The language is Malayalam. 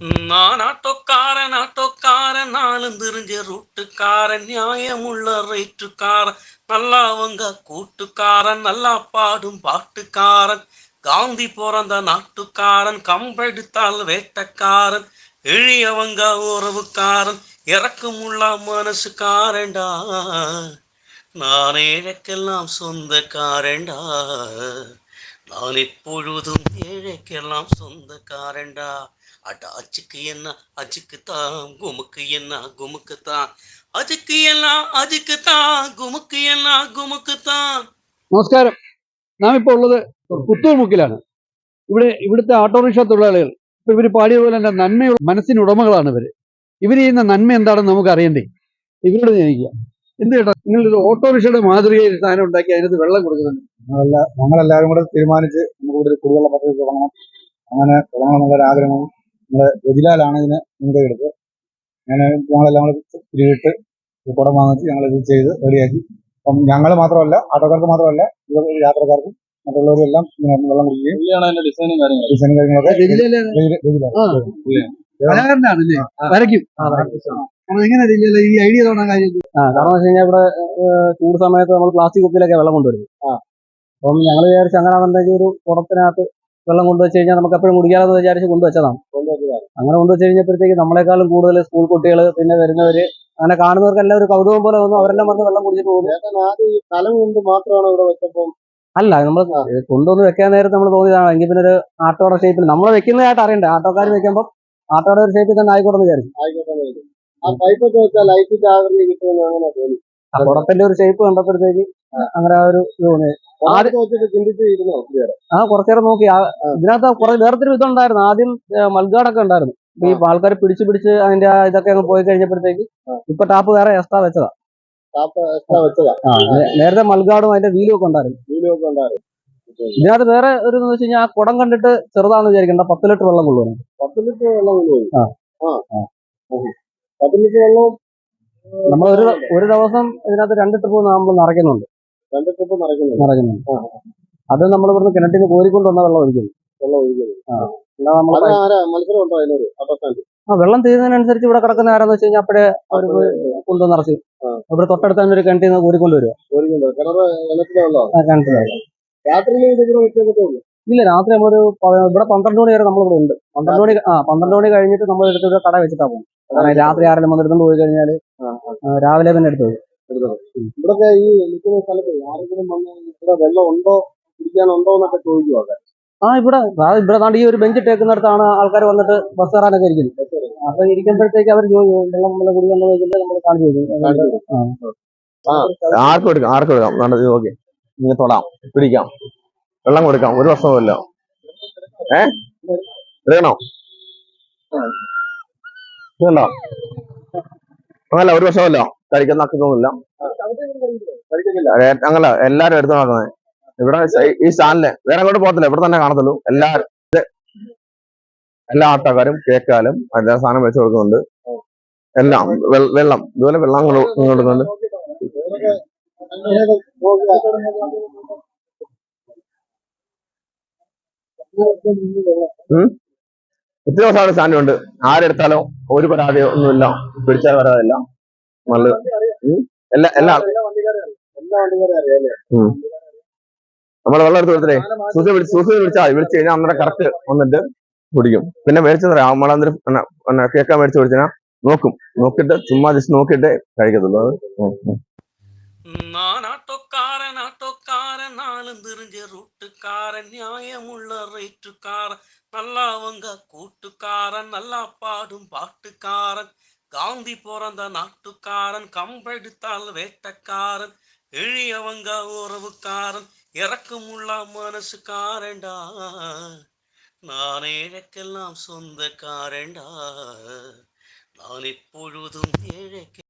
நாட்டோக்காரன் நாட்டோக்காரன் நாளும் தெரிஞ்ச ரூட்டுக்காரன் நியாயமுள்ள ரேட்டுக்காரன் நல்லா அவங்க கூட்டுக்காரன் நல்லா பாடும் பாட்டுக்காரன் காந்தி பிறந்த நாட்டுக்காரன் கம்பெடுத்தால் வேட்டக்காரன் எளியவங்க உறவுக்காரன் இறக்கமுள்ள மனசுக்காரன்டா. நான் ஏழைக்கெல்லாம் சொந்தக்காரன்டா நான் எப்பொழுதும் ஏழைக்கெல்லாம் சொந்தக்காரன்டா அட அச்சுக்கு என்ன அச்சுக்கு தான் குமுக்கு என்ன குமுக்கு தான் அச்சுக்கு எல்லாம் அச்சுக்கு தான் குமுக்கு எல்லாம் குமுக்கு தான் നമസ്കാരം നാം ഇപ്പോൾ ഉള്ളത് പുത്തൂർ മുക്കിലാണ് ഇവിടെ ഇവിടുത്തെ ഓട്ടോറിക്ഷ തൊഴിലാളികൾ ഇപ്പൊ ഇവർ പാടിയ പോലെ തന്നെ നന്മയുള്ള മനസ്സിന് ഉടമകളാണ് ഇവര് ഇവർ ചെയ്യുന്ന നന്മ എന്താണെന്ന് നമുക്ക് അറിയണ്ടേ ഇവരോട് ജനിക്കുക എന്ത് കേട്ടോ നിങ്ങളൊരു ഓട്ടോറിക്ഷയുടെ മാതൃകയിൽ സാധനം ഉണ്ടാക്കി അതിനകത്ത് വെള്ളം കൊടുക്കുന്നുണ്ട്. ഞങ്ങളെല്ലാ ഞങ്ങളെല്ലാവരും കൂടെ തീരുമാനിച്ച് നമുക്ക് ഇവിടെ ഒരു കുടിവെള്ള പദ്ധതി തുടങ്ങണം. അങ്ങനെ തുടങ്ങണം എന്നുള്ള ആഗ്രഹം നമ്മുടെ രജിലാലാണ് ഇതിന് മുൻകൈ എടുത്ത് അങ്ങനെ ഞങ്ങളെല്ലാം കൂടെ തിരിയിട്ട് കുടം വാങ്ങിച്ച് ഞങ്ങൾ ഇത് ചെയ്ത് റെഡിയാക്കി. അപ്പം ഞങ്ങൾ മാത്രമല്ല ആട്ടോക്കാർക്ക് മാത്രമല്ല ഇവർ യാത്രക്കാർക്കും മറ്റുള്ളവരും എല്ലാം ഇങ്ങനെ വെള്ളം കുടിക്കുകയും ഡിസൈനും കാര്യങ്ങളും. ഡിസൈനും കാര്യങ്ങളൊക്കെ എങ്ങനെ ഈ ഐഡിയ തോന്നാൻ കാര്യം? ആ കാരണം വെച്ച് കഴിഞ്ഞാൽ ഇവിടെ ചൂട് സമയത്ത് നമ്മൾ പ്ലാസ്റ്റിക് കുപ്പിയിലൊക്കെ വെള്ളം കൊണ്ടുവരും. അപ്പം ഞങ്ങൾ വിചാരിച്ച് അങ്ങനെയാണെന്നുണ്ടെങ്കിൽ ഒരു കുടത്തിനകത്ത് വെള്ളം കൊണ്ടുവച്ച് കഴിഞ്ഞാൽ നമുക്ക് എപ്പോഴും കുടിക്കാമെന്ന് വിചാരിച്ച് കൊണ്ടുവച്ചതാണ് അങ്ങനെ കൊണ്ടുവച്ച് കഴിഞ്ഞപ്പോഴത്തേക്ക് നമ്മളെക്കാളും കൂടുതൽ സ്കൂൾ കുട്ടികൾ പിന്നെ വരുന്നവര് അങ്ങനെ കാണുന്നവർക്കെല്ലാം ഒരു കൗതുകം പോലെ വന്നു. അവരെല്ലാം വന്ന് വെള്ളം കുടിച്ചിട്ട് പോകുന്നു. സ്ഥലം കൊണ്ട് മാത്രമാണ് ഇവിടെ വെച്ചപ്പോൾ അല്ല നമ്മൾ കൊണ്ടുവന്ന് വെക്കാൻ നേരത്ത് നമ്മൾ തോന്നിയതാണ്. എങ്കിൽ പിന്നെ ഒരു ആട്ടോടെ ഷേപ്പിൽ നമ്മൾ വെക്കുന്നതായിട്ട് അറിയണ്ടേ? ആട്ടോക്കാർ വെക്കുമ്പോൾ ആട്ടോടെ ഒരു ഷേപ്പിൽ തന്നെ ആയിക്കോട്ടെ വിചാരിച്ചു. വിചാരിച്ചു. ആ പൈപ്പൊക്കെ വെച്ചാൽ ലൈറ്റിന്റെ ആകൃതി കിട്ടുമെന്ന് അങ്ങനെ തോന്നി. ആ കുടത്തിന്റെ ഒരു ഷേപ്പ് കണ്ടപ്പോഴത്തേക്ക് അങ്ങനെ ആ ഒരു ഇത് തോന്നി. ആദ്യം വെച്ചിട്ട് ആ കുറച്ചേരം നോക്കി. ആ ഇതിനകത്ത് കുറെ വേറൊരു ഇതുണ്ടായിരുന്നു ആദ്യം മൽഗാടൊക്കെ ഉണ്ടായിരുന്നു. ഈ ആൾക്കാർ പിടിച്ചു പിടിച്ച് അതിന്റെ ആ ഇതൊക്കെ അങ്ങ് പോയി കഴിഞ്ഞപ്പോഴത്തേക്ക് ഇപ്പൊ ടാപ്പ് വേറെ എക്സ്ട്രാ വെച്ചതാ. എക്സ്ട്രാ നേരത്തെ മൽഗാടും അതിന്റെ വീലും ഒക്കെ ഉണ്ടായിരുന്നു. ഇതിനകത്ത് വേറെ ഒരു വെച്ച് കഴിഞ്ഞാൽ ആ കുടം കണ്ടിട്ട് ചെറുതാന്ന് വിചാരിക്കണ്ട. പത്ത് ലിറ്റർ വെള്ളം കൊള്ളുവാണ് പത്ത് ലിറ്റർ വെള്ളം കൊള്ളുവാണ് ആ. ആ. ആ. വെള്ളവും നമ്മൾ ഒരു ഒരു ദിവസം ഇതിനകത്ത് രണ്ട് ട്രിപ്പ് നമ്മൾ നിറയ്ക്കുന്നുണ്ട്. രണ്ട് ട്രിപ്പ് നിറയ്ക്കുന്നുണ്ട്. അത് നമ്മൾ ഇവിടുന്ന് കിണറ്റിൽ നിന്ന് കോരിക്കൊണ്ട് വന്ന വെള്ളം ഒഴിക്കുന്നു വെള്ളം മത്സരം ഉണ്ടോ അതിനൊരു ആ വെള്ളം തീരുന്നതിനനുസരിച്ച് ഇവിടെ കിടക്കുന്ന ആരാന്ന് വെച്ച് കഴിഞ്ഞാൽ അപ്പോഴേ അവർ കൊണ്ടുവന്ന് നിറച്ച്. ഇവിടെ തൊട്ടടുത്ത് തന്നെ ഒരു കിണറ്റിൽ നിന്ന് കോരിക്കൊണ്ട് വരിക. ഇല്ല രാത്രി നമ്മളൊരു ഇവിടെ പന്ത്രണ്ട് മണി വരെ നമ്മളിവിടെ ഉണ്ട്. പന്ത്രണ്ട് മണി ആ പന്ത്രണ്ട് മണി കഴിഞ്ഞിട്ട് നമ്മൾ എടുത്ത് കട വെച്ചിട്ടാ പോകും രാത്രി ആരെങ്കിലും വന്നെടുത്തോണ്ട് പോയി കഴിഞ്ഞാൽ രാവിലെ തന്നെ എടുത്തു ഇവിടെ ഈ നിൽക്കുന്ന സ്ഥലത്ത് ആരെങ്കിലും വന്ന് ഇവിടെ വെള്ളം ഉണ്ടോ കുടിക്കാനുണ്ടോ എന്നൊക്കെ ചോദിക്കുവാ ആ ഇവിടെ ആ ഇവിടെ താണ്ട് ഈ ഒരു ബെഞ്ച് ഇട്ടേക്കുന്നിടത്താണ് ആൾക്കാർ വന്നിട്ട് ബസ് കയറാനൊക്കെ ഇരിക്കുന്നത്. അപ്പൊ ഇരിക്കുമ്പോഴത്തേക്ക് അവർ വെള്ളം നമ്മൾ കുടിക്കാൻ ചോദിച്ചിട്ട് നമ്മൾ കാണിച്ചു കൊടുക്കും. ആർക്കും എടുക്കാം ആർക്കും എടുക്കാം വേണ്ട ഓക്കെ ഇങ്ങനെ തൊടാം പിടിക്കാം. വെള്ളം കൊടുക്കാം ഒരു പ്രശ്നവുമില്ല. ഏ? എടുക്കണോ ഇതുണ്ടോ അങ്ങനല്ല ഒരു വർഷമല്ലോ. കഴിക്കുന്ന ആക്കുന്നില്ല അങ്ങനല്ല എല്ലാരും എടുത്തു നടക്കുന്നത് ഇവിടെ ഈ- സ്ഥാനിൽ വേറെ അങ്ങോട്ട് പോകത്തില്ല. ഇവിടെ തന്നെ കാണത്തുള്ളൂ. എല്ലാരും എല്ലാ ആട്ടക്കാരും കേക്കാലും എല്ലാ സാധനം വെച്ച് കൊടുക്കുന്നുണ്ട്. എല്ലാം. വെള്ളം. ഇതുപോലെ വെള്ളം കൊടുക്കുന്നുണ്ട് കൊടുക്കുന്നുണ്ട് ഒത്തിരി ദിവസമാണ് സ്റ്റാൻഡ് ഉണ്ട് ആരെടുത്താലോ ഒരു പരാതിയോ ഒന്നുമില്ല. പിടിച്ചാൽ പരാതിയില്ല നല്ല ഉം. എല്ലാ എല്ലാ. നമ്മൾ വെള്ളം എടുത്ത് കൊടുത്തില്ലേ? സൂസി വിളിച്ച് സൂസി വിളിച്ചാൽ വിളിച്ചു കഴിഞ്ഞാൽ അന്നേരം കറക്റ്റ് വന്നിട്ട് കുടിക്കും. പിന്നെ മേടിച്ചെന്ന് പറയാം നമ്മളന്നേരം കേക്കാൻ മേടിച്ച് കുടിച്ചാൽ നോക്കും. നോക്കിട്ട് ചുമ്മാ ജസ്റ്റ് നോക്കിയിട്ട് കഴിക്കത്തുള്ളൂ. അത്. ஆட்டோக்காரன் தெரிஞ்ச ரூட்டுக்காரன் நியாயமுள்ள ரைட்டுக்காரன் நல்லாவங்க கூட்டுக்காரன் நல்லா பாடும் பாட்டுக்காரன். காந்தி பிறந்த நாட்டுக்காரன் கம்பெடுத்தால் வேட்டக்காரன். எழியவங்க உறவுக்காரன் இறக்கமுள்ள மனசுக்காரண்டா நான் ஏழைக்கெல்லாம் சொந்தக்காரண்டா நான் எப்பொழுதும் ஏழைக்கு